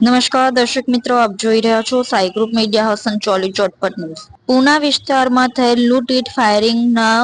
નમસ્કાર, દર્શક મિત્રો, આપ જોઈ રહ્યા છો સાઈ ગ્રુપ મીડિયા હસન ચોલી ચોટપટ ન્યૂઝ. પૂના વિસ્તારમાં થયેલ લૂંટ ફાયરિંગના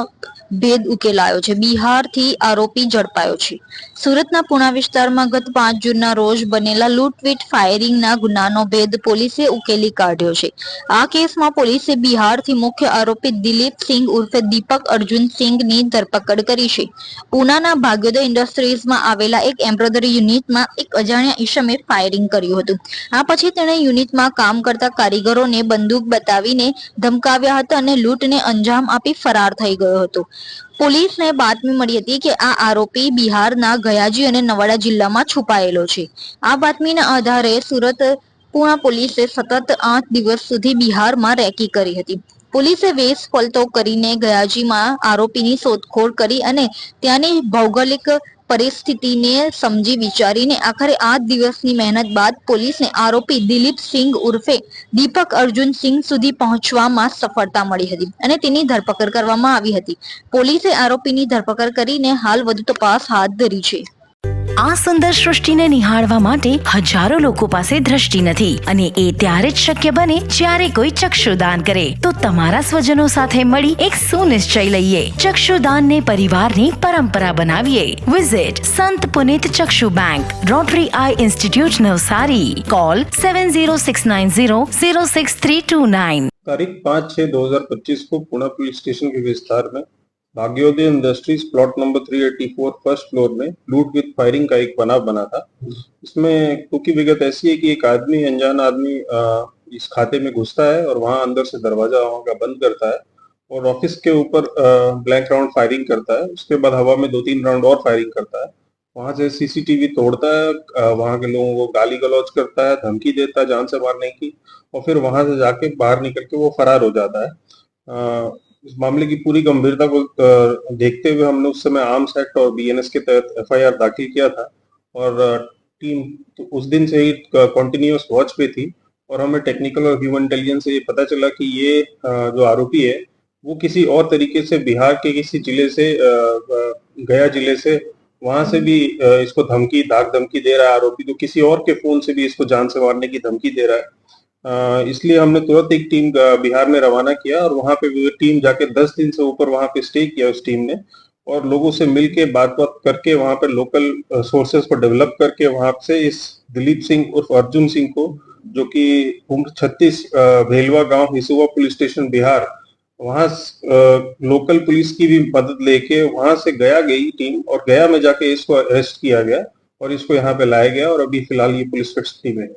ભેદ ઉકેલાયો છે. બિહારથી આરોપી ઝડપાયો છે. સુરતના પુણા વિસ્તારમાં ગત પાંચ જૂનના રોજ બનેલા લૂંટવીટ ફાયરિંગના ગુનાનો ભેદ પોલીસે ઉકેલી કાઢ્યો છે. આ કેસમાં પોલીસે બિહારથી મુખ્ય આરોપી દિલીપ સિંહ ઉર્ફે દીપક અર્જુન સિંઘની ધરપકડ કરી છે. પુનાના ભાગ્યોદય ઇન્ડસ્ટ્રીઝમાં આવેલા એક એમ્બ્રોઇડરી યુનિટમાં એક અજાણ્યા ઈશમે ફાયરિંગ કર્યું હતું. આ પછી તેણે યુનિટમાં કામ કરતા કારીગરોને બંદૂક બતાવીને ધમકાવ્યા હતા અને લૂંટને અંજામ આપી ફરાર થઈ ગયો હતો. પોલીસને બાતમી મળી હતી કે આ આરોપી બિહારના ગયાજી અને નવાડા જિલ્લામાં છુપાયેલો છે. આ બાતમીના આધારે સુરત પુણા પોલીસે સતત આઠ દિવસ સુધી બિહારમાં રેકી કરી હતી. પોલીસે વેશ પલટો કરીને ગયાજીમાં આરોપીની શોધખોળ કરી અને ત્યાંની ભૌગોલિક પરિસ્થિતિને સમજી વિચારીને આખરે આઠ દિવસની મહેનત બાદ પોલીસને આરોપી દિલીપ સિંઘ ઉર્ફે દીપક અર્જુન સિંઘ સુધી પહોંચવામાં સફળતા મળી હતી અને તેની ધરપકડ કરવામાં આવી હતી. પોલીસે આરોપીની ધરપકડ કરીને હાલ વધુ તપાસ હાથ ધરી છે. આ સુંદર સૃષ્ટિને નિહાળવા માટે હજારો લોકો પાસે દ્રષ્ટિ નથી અને એ ત્યારે જ શક્ય બને જ્યારે કોઈ ચક્ષુદાન કરે તો તમારા સ્વજનો સાથે મળી એક સુનિશ્ચય લઈએ ચક્ષુદાનને પરિવારની પરંપરા બનાવીએ વિઝિટ સંત પુનિત ચક્ષુ bank Rotary eye institute Navsari call seven zero six nine zero zero six three two nine तारीख पाँच छह दो हजार पच्चीस को पुणे पुलिस स्टेशन के विस्तार में Bhagyoday industries plot number 384 first floor में लूट विद फायरिंग का एक बनाव बना था। इसमें क्योंकि विगत ऐसी है कि एक आदमी, अनजान आदमी इस खाते में घुसता है और वहाँ अंदर से दरवाज़ा वहाँ का बंद करता है और ऑफ़िस के ऊपर ब्लैंक राउंड फायरिंग करता है। उसके बाद हवा में दो तीन राउंड और फायरिंग करता है। वहाँ से सीसीटीवी तोड़ता है वहाँ के लोगों को गाली गलौज करता है, धमकी देता है, जान से मारने की और फिर वहाँ से जाके बाहर निकल के वो फरार हो जाता है। इस मामले की पूरी गंभीरता को देखते हुए हमने उस समय आर्म्स एक्ट और बीएनएस के तहत एफआईआर दाखिल किया था और टीम तो उस दिन से ही कॉन्टिन्यूस वॉच पे थी और हमें टेक्निकल और ह्यूमन इंटेलिजेंस से ये पता चला कि ये जो आरोपी है, वो किसी और तरीके से बिहार के किसी ज़िले से गया ज़िले से वहाँ से भी इसको धमकी दाग धमकी दे रहा है आरोपी तो किसी और के फ़ोन से भी इसको जान से मारने की धमकी दे रहा है। इसलिए हमने तुरंत एक टीम बिहार में रवाना किया और वहाँ पे टीम जाके दस दिन से ऊपर वहाँ पे स्टे किया उस टीम ने। और लोगों से मिलके बात बात करके वहाँ पे लोकल सोर्सेस को डेवलप करके वहाँ से इस दिलीप सिंह उर्फ़ अर्जुन सिंह को, जो कि उम्र छत्तीस भेलवा गाँव हिसुआ पुलिस स्टेशन बिहार, वहाँ लोकल पुलिस की भी मदद लेके वहाँ से गया गई टीम और गया में जाके इसको अरेस्ट किया गया और इसको यहाँ पे लाया गया और अभी फ़िलहाल ये पुलिस कस्टडी में है।